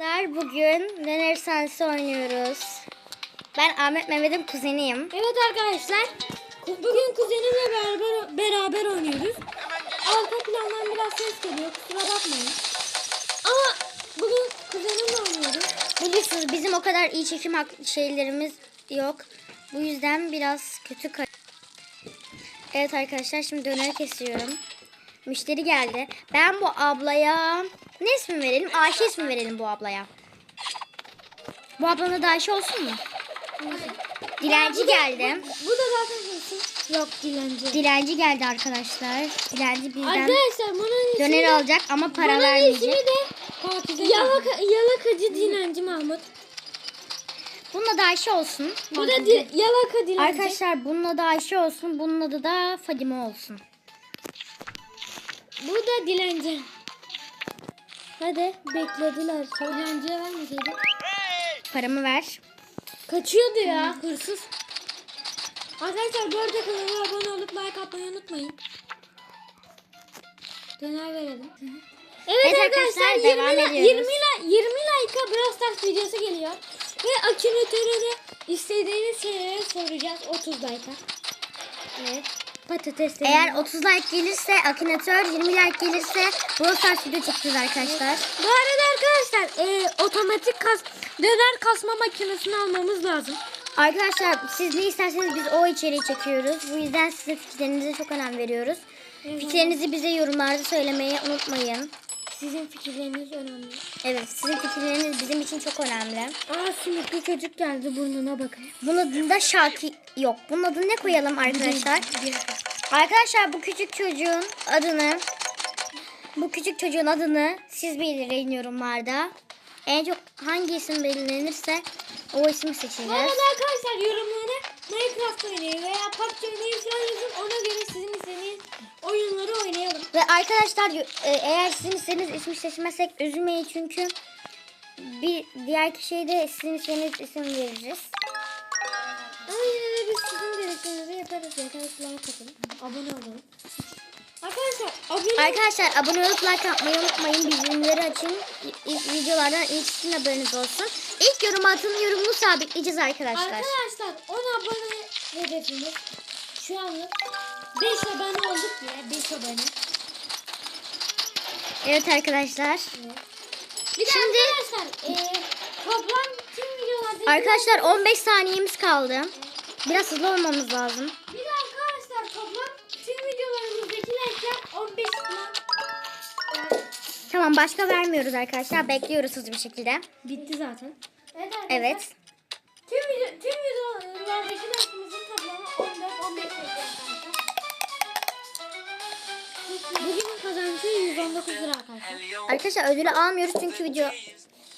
Arkadaşlar bugün döner sahnesi oynuyoruz. Ben Ahmet Mehmet'in kuzeniyim. Evet arkadaşlar. Bugün kuzenimle beraber beraber oynuyoruz. Arka plandan biraz ses geliyor. Kusura bakmayın. Ama bugün kuzenimle oynuyoruz. Biliyorsunuz bizim o kadar iyi çekim şeylerimiz yok. Bu yüzden biraz kötü Evet arkadaşlar şimdi döner kesiyorum. Müşteri geldi. Ben bu ablaya ne ismi verelim? Ayşe ismi verelim bu ablaya. Bu ablanın da Ayşe olsun mu? Dilenci geldi. Bu da zaten hırsız. Yok dilenci. Dilenci geldi arkadaşlar. Dilenci bizden Arkadaşlar bunun ismi döner de, alacak ama para bunun ismi vermeyecek. de yalaka, yalakacı dilenci Mahmut. Bunun adı Ayşe olsun. Bu da di, yalaka dilenci. Arkadaşlar bunun adı Ayşe olsun. Bunun adı da Fadime olsun. Bu da dilenci. Hadi beklediler. Dilenciye vermeseydik. Paramı ver. Kaçıyordu ya hırsız. Arkadaşlar bu arada kanala abone olup like atmayı unutmayın. Döner verelim. Evet, Evet arkadaşlar, arkadaşlar, 20, devam la- ediyoruz. 20, la- 20 like'a Brawl Stars videosu geliyor. Ve akünatörü de istediğiniz şeyleri soracağız 30 like'a. Evet. Patatesleri. Eğer 30 like gelirse Akinator, 20 like gelirse Brawl Stars video çekeceğiz arkadaşlar. Bu arada arkadaşlar e, otomatik kas döner kasma makinesini almamız lazım. Arkadaşlar siz ne isterseniz biz o içeriği çekiyoruz. Bu yüzden sizin fikirlerinize çok önem veriyoruz. Fikirlerinizi bize yorumlarda söylemeyi unutmayın. Sizin fikirleriniz önemli. Evet sizin fikirleriniz bizim için çok önemli. Aa sümüklü çocuk geldi burnuna bakın. Bunun adında Şaki yok. Bunun adını ne koyalım arkadaşlar? Arkadaşlar bu küçük çocuğun adını bu küçük çocuğun adını siz belirleyin yorumlarda. En çok hangi isim belirlenirse o ismi Bu seçeceğiz. arada arkadaşlar yorumlara Minecraft oynayın veya PUBG oynayın falan yazın. Ona göre sizin istediğiniz oyunları oynayalım. Ve arkadaşlar e, eğer sizin istediğiniz ismi seçmezsek üzülmeyin çünkü bir diğer kişiye de sizin istediğiniz isim veririz. Ama yine de biz sizin dediklerinizi yaparız. Yeter like atın. Abone olun. Arkadaşlar abone Arkadaşlar abone olup like atmayı unutmayın. Bildirimleri açın. İlk videolardan ilk sizin haberiniz olsun. İlk yorum atın yorumunu sabitleyeceğiz arkadaşlar. Arkadaşlar 10 abone hedefimiz. Şu anlık 5 abone olduk ya. 5 abone. Evet arkadaşlar. Bir de Şimdi- arkadaşlar e, toplam tüm videolarda Arkadaşlar 15 saniyemiz kaldı. Biraz hızlı olmamız lazım. Tamam başka vermiyoruz arkadaşlar. Bekliyoruz hızlı bir şekilde. Bitti zaten. Evet arkadaşlar. Evet. Tüm, video, tüm videolardaki toplamı 14-15 like arkadaşlar. Bugün kazancı 119 lira arkadaşlar. Arkadaşlar ödülü almıyoruz çünkü video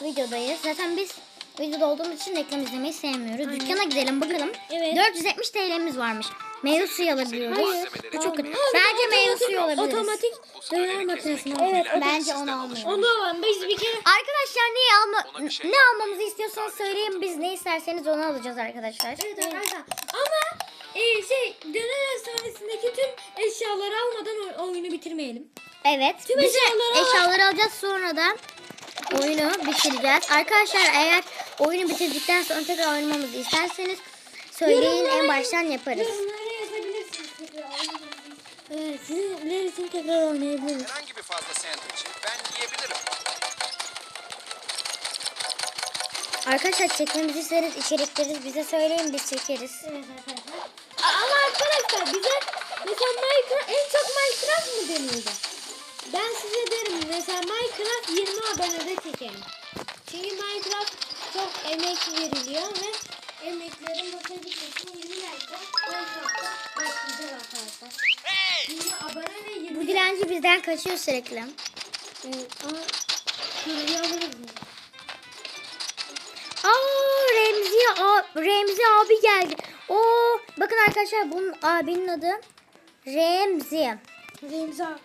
videodayız. Zaten biz videoda olduğumuz için reklam izlemeyi sevmiyoruz. Dükkana gidelim bakalım. Evet. 470 TL'miz varmış. Meyve suyu alabiliyoruz. Hayır. Bu çok kötü. Bence meyve suyu alabiliriz. Otomatik döner makinesini Evet. Bence onu almayalım. Onu alalım. Biz bir kere Arkadaşlar ne alma ne almamızı istiyorsanız söyleyin biz ne isterseniz onu alacağız arkadaşlar. Evet arkadaşlar. Ama e, şey döner hastanesindeki tüm eşyaları almadan oy- oyunu bitirmeyelim. Evet. Tüm Biz eşyaları al. eşyaları alacağız sonra da oyunu bitireceğiz. Arkadaşlar eğer oyunu bitirdikten sonra tekrar oynamamızı isterseniz söyleyin en baştan yaparız. Yorumlara yazabilirsiniz tekrar oynayabilirsiniz. Evet sizler için tekrar oynayabiliriz. Herhangi bir fazla sandviçi ben yiyebilirim. Arkadaşlar çekmemizi isteriz, içerikleri bize söyleyin biz çekeriz. Evet arkadaşlar. Ama arkadaşlar bize mesela Minecraft en çok Minecraft mı deniyordu? Ben size derim mesela Minecraft 20 abonede çekelim. Çünkü Minecraft çok emek veriliyor ve emeklerin boşa gitmesin 20 like'da Minecraft'ta başlayacağız arkadaşlar. 20 abone ve 20 Bu dilenci bizden kaçıyor sürekli. Evet ama şurayı alırız mı? Aa Remzi, a- Remzi abi geldi. Oo bakın arkadaşlar bunun abinin adı Remzi. Remzi abi.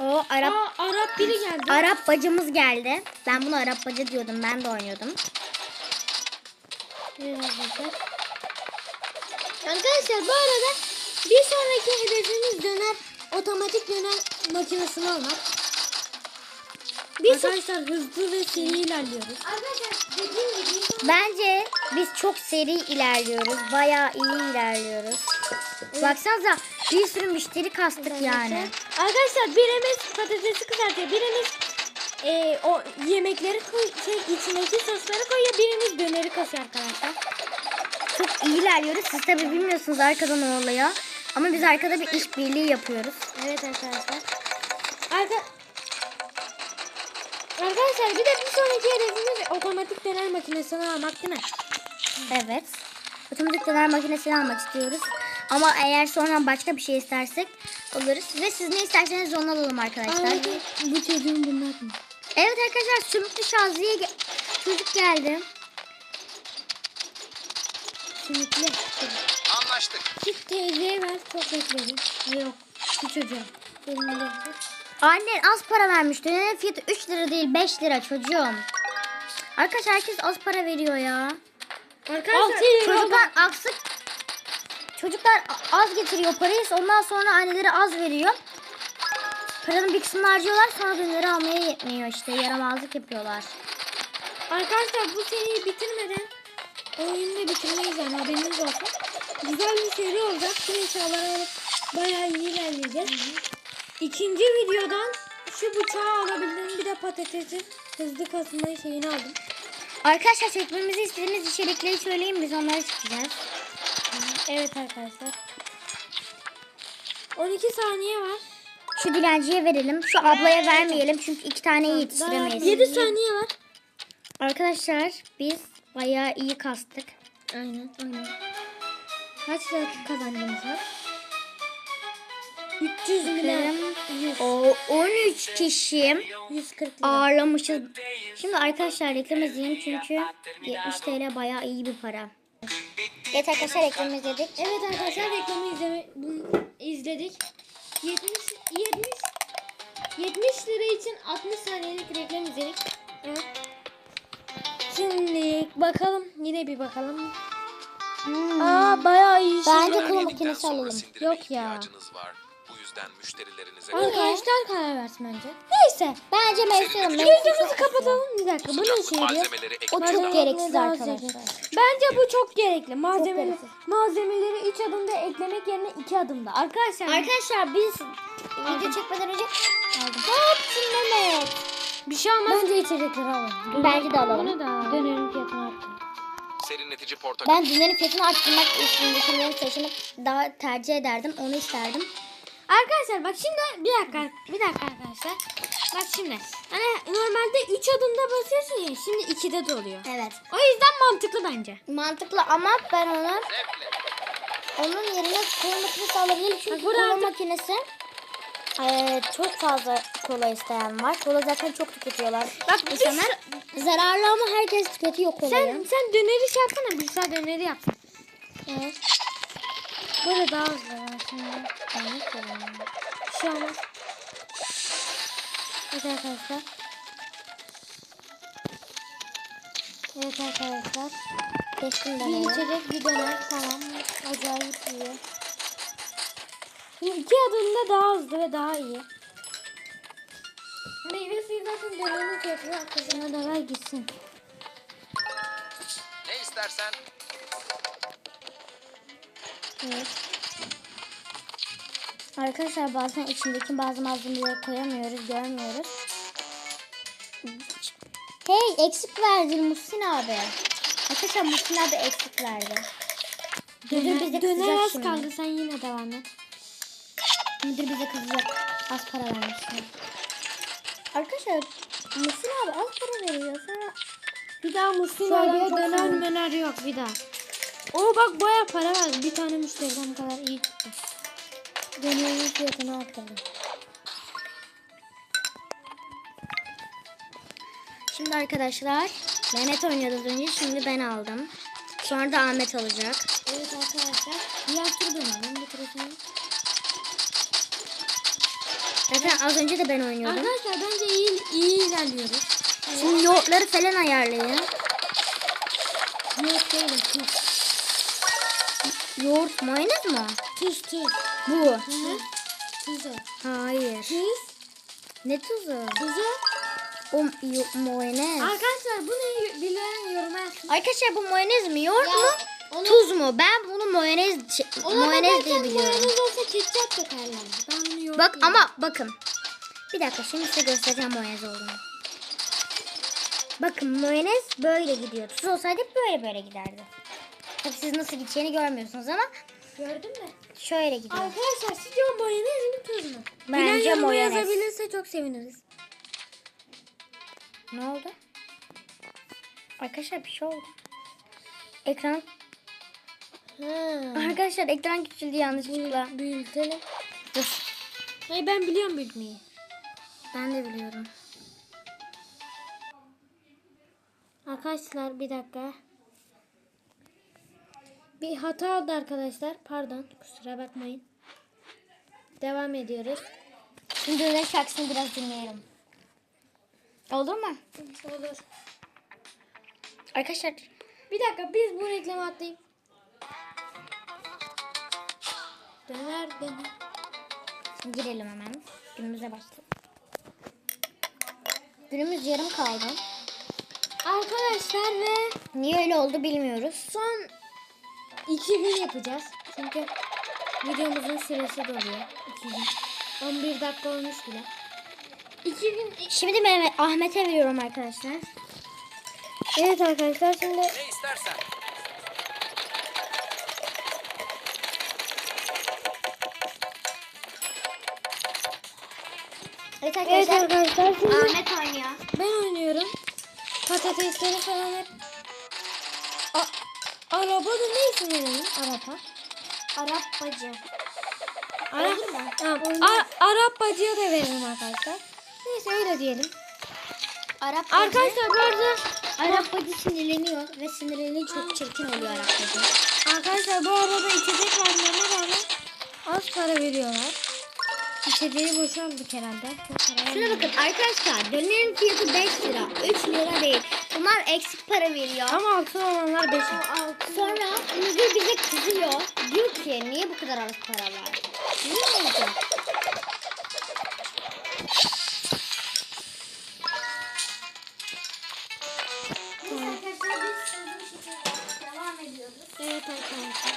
O Arap Aa Arap biri geldi. Arap bacımız geldi. Ben bunu Arap bacı diyordum. Ben de oynuyordum. Evet arkadaşlar. Arkadaşlar bu arada bir sonraki hedefimiz döner otomatik döner makinesini almak. Biz arkadaşlar hızlı ve seri ilerliyoruz. Arkadaşlar dediğim gibi Bence biz çok seri ilerliyoruz. Bayağı iyi ilerliyoruz. Baksanıza bir sürü müşteri kastık yani. Arkadaşlar birimiz patatesi kızartıyor. Birimiz e, o yemekleri şey, içindeki sosları koyuyor. Birimiz döneri kasıyor arkadaşlar. Çok iyi ilerliyoruz. Siz tabi bilmiyorsunuz arkada ne oluyor. Ama biz arkada bir işbirliği yapıyoruz. Evet arkadaşlar. Arka... Arkadaşlar bir de bir sonraki hedefimiz otomatik döner makinesini almak değil mi? Evet. Otomatik döner makinesini almak istiyoruz. Ama eğer sonra başka bir şey istersek oluruz. Ve siz ne isterseniz onu alalım arkadaşlar. bu çocuğun bunlar mı? Evet arkadaşlar sümüklü şaziye ge- çocuk geldi. Simitli. Anlaştık. Çift TL'ye ver çok bekledim. Yok. Bu çocuğa. Annen az para vermiş. Dönerin fiyatı 3 lira değil 5 lira çocuğum. Arkadaşlar herkes az para veriyor ya. Arkadaşlar Çocuklar aksık. Çocuklar az getiriyor parayı. Ondan sonra anneleri az veriyor. Paranın bir kısmını harcıyorlar sonra döneri almaya yetmiyor işte. Yaramazlık yapıyorlar. Arkadaşlar bu seriyi bitirmeden oyunu da bitirmeyiz yani haberiniz olsun. Güzel bir seri olacak. Tüm eşyaları alıp bayağı iyi ilerleyeceğiz. İkinci videodan şu bıçağı alabildim. Bir de patatesin hızlı kasılmayı şeyini aldım. Arkadaşlar çekmemizi istediğiniz içerikleri söyleyin biz onları çekeceğiz. Evet arkadaşlar. 12 saniye var. Şu dilenciye verelim. Şu ablaya vermeyelim çünkü iki taneyi yetiştiremeyiz. 7 saniye var. Arkadaşlar biz bayağı iyi kastık. Aynen aynen. Kaç dakika kazancımız var? 300 milyon. O 13 kişi 140 lira. ağırlamışız. Şimdi arkadaşlar reklam izleyelim çünkü 70 TL bayağı iyi bir para. Evet arkadaşlar reklam izledik. Evet arkadaşlar reklamı izleme, izledik. 70 70 70 lira için 60 saniyelik reklam izledik. Evet. Şimdi bakalım yine bir bakalım. Hmm. Aa bayağı iyi. Bence Yedikten makinesi alalım. Yok ya. var. Yüzden müşterilerinize Arkadaşlar karar versin bence. Neyse. Bence mevsim. Gözümüzü kapatalım. Bir dakika. Bu ne işe yarıyor? malzemeleri O çok gereksiz arkadaşlar. Bence bu çok gerekli. Malzemeleri, gereksiz. malzemeleri 3 adımda eklemek yerine 2 adımda. Arkadaşlar Arkadaşlar biz video çekmeden önce ne yaptın Mehmet? bir şey olmaz. Bence içecekleri alalım. Bence de alalım. Bunu da alalım. Dönerin fiyatını arttıralım. serinletici portakal. Ben dönerin fiyatını arttırmak üstündekileri seçmek daha tercih ederdim. Onu isterdim. Arkadaşlar bak şimdi bir dakika. Bir dakika arkadaşlar. Bak şimdi. Hani normalde 3 adımda basıyorsun ya. Şimdi 2'de de oluyor. Evet. O yüzden mantıklı bence. Mantıklı ama ben onu onun yerine kola makinesi alabilirim. Çünkü artık- makinesi eee, çok fazla kola isteyen var. Kola zaten çok tüketiyorlar. Bak İnsanlar zararlı ama herkes tüketiyor kolayı. Sen sen döneri şey yapsana. Bir saat döneri yapsın. Evet. Böyle daha hızlı. ya. Şimdi yanlış. Bir şey olmaz. Evet arkadaşlar. Evet arkadaşlar. Geçtim ben Bir içecek bir döner. Tamam. Acayip iyi. Şimdi iki adımda daha hızlı ve daha iyi. Meyve suyu zaten dönerin fiyatı arkasına da ver gitsin. Ne istersen Evet. Arkadaşlar bazen içindeki bazı malzemeleri koyamıyoruz, görmüyoruz. Hey eksik verdin Muhsin abi. Arkadaşlar Muhsin abi eksik verdi. Müdür bize Döner kızacak az şimdi. kaldı sen yine devam et. Müdür bize kızacak. Az para vermişsin. Arkadaşlar Muhsin abi az para veriyor. Sonra Bir daha Söylüyor, abiye döner möner yok bir daha. O bak baya para verdi. Bir tane müşteriden kadar iyi çıktı. dönerin fiyatını arttırdı. Şimdi arkadaşlar Mehmet oynuyordu önce. Şimdi ben aldım. Sonra da Ahmet alacak. Evet arkadaşlar. Diğer tur. Bir tur dönelim. Zaten az önce de ben oynuyordum. Arkadaşlar bence iyi, iyi ilerliyoruz. Şimdi yoğurtları falan ayarlayın. Yok değil tuz. Yoğurt mayonez mi? Tuz tuz. Bu. Hı hı. Tuzu. Hayır. Tuz. Ne tuzu? Tuzu. O yo- mayonez. Arkadaşlar bu ne bilen yoruma yazsın. Arkadaşlar bu mayonez mi? Yoğurt Ya, mu? onu- Tuz mu? Ben bunu mayonez şey- Ona mayonez diye biliyorum. Mayonez olsa ketçap da derler. Ben bunu yoğurt Bak diyeyim. ama bakın. Bir dakika şimdi size göstereceğim mayonez olduğunu. Bakın mayonez böyle gidiyor. Tuz olsaydı böyle böyle giderdi. Tabii siz nasıl gideceğini görmüyorsunuz ama Gördün mü? şöyle gidiyor. Arkadaşlar sizce o mayonez mi tuz mu? Bence Bilen mayonez. yazabilirse çok seviniriz. Ne oldu? Arkadaşlar bir şey oldu. Ekran Ha. Arkadaşlar ekran küçüldü yanlışlıkla. Büyütelim. Dur. Hayır ben biliyorum büyütmeyi. Ben de biliyorum. Arkadaşlar bir dakika. Bir hata oldu arkadaşlar. Pardon. Kusura bakmayın. Devam ediyoruz. Şimdi döner şarkısını biraz dinleyelim. Olur mu? Olur. Arkadaşlar Bir dakika biz bu reklamı atlayayım. Döner döner. girelim hemen. Günümüze başlayalım. Günümüz yarım kaldı. Arkadaşlar ve Niye öyle oldu bilmiyoruz. son iki gün yapacağız. Çünkü videomuzun süresi doluyor. İki gün. 11 dakika olmuş bile. İki gün. Şimdi Mehmet, Ahmet'e veriyorum arkadaşlar. Evet arkadaşlar şimdi Ne istersen. Evet Evet arkadaşlar. arkadaşlar şimdi Ahmet oynuyor. ben oynuyorum. Patatesleri falan hep araba da ne isim verelim? Araba. Arap bacı. Ara Olur mu? Tamam. A- Arap bacıya da verelim arkadaşlar. Neyse öyle diyelim. Arap bacı. Arkadaşlar bu arada Arap bacı sinirleniyor ve sinirleniyor çok çirkin oluyor Arap bacı. Arkadaşlar bu arada içecek vermelerine rağmen az para veriyorlar. İçeceği boşalttık herhalde. Şuna bakın arkadaşlar dönerin fiyatı 5 lira. 3 lira değil. Bunlar eksik para veriyor. Ama altın olanlar 5 Sonra müdür bize kızıyor. Diyor ki niye bu kadar az para var? Devam ediyoruz. Evet arkadaşlar.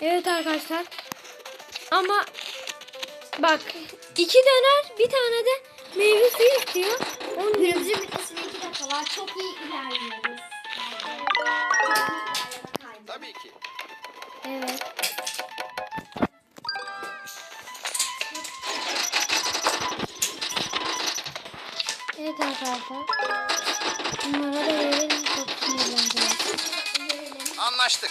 Evet arkadaşlar. Ama bak iki döner bir tane de meyve suyu istiyor. Onun Günümüzün bitmesine 2 dakika var. Çok iyi ilerliyoruz. Tabii ki. Evet. Evet arkadaşlar. Bunlara da verelim çok sinirlendiler. Anlaştık.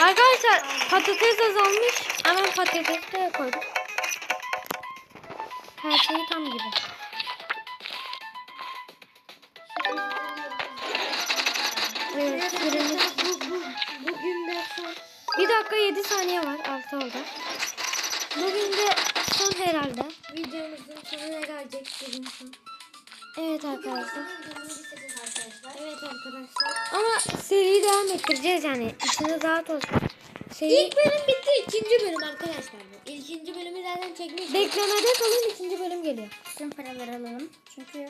Arkadaşlar patates azalmış. Hemen patates de koyduk. Her şey tam gibi. Evet, süremiz. Bugün de son. Bir dakika 7 saniye var. 6 oldu. Bugün de son herhalde. Videomuzun sonuna gelecek bugün. Evet arkadaşlar. Evet arkadaşlar. Ama seriyi devam ettireceğiz yani. İçiniz rahat olsun. Seri... İlk bölüm bitti. ikinci bölüm arkadaşlar çekmiştik. Beklemede kalın ikinci bölüm geliyor. Bütün paraları alalım. Çünkü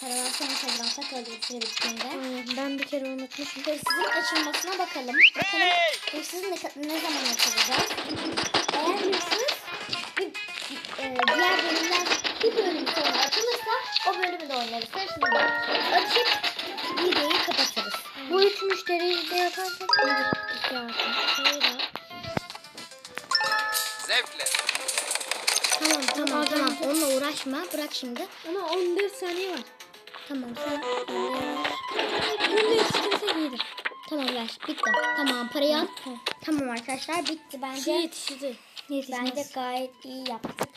paralar sonra kazansak öyle bir bittiğinde. Ben bir kere unutmuşum. Hırsızın açılmasına bakalım. Bakalım hırsızı ne, ne zaman açılacağız? Eğer hırsız bir, e, diğer bölümler bir bölüm sonra açılırsa o bölümü de oynarız. Şimdi bak. Açıp videoyu kapatırız. Bu üç müşteriyi de yaparsak bir iki artı. Şöyle. Zevkle. Tamam Tamam tamam tamam onunla uğraşma. Bırak şimdi. Ama 14 saniye var. Tamam sen. Bunu da yetiştirsek iyidir. Tamam ver. Bitti. Tamam parayı al. Tamam arkadaşlar bitti bence. Şey yetişti. Bence gayet iyi yaptık.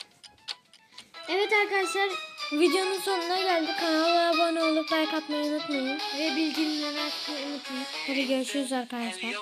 Evet arkadaşlar videonun sonuna geldik. Kanala abone olup like atmayı unutmayın. Ve bildirimleri açmayı unutmayın. Hadi görüşürüz arkadaşlar.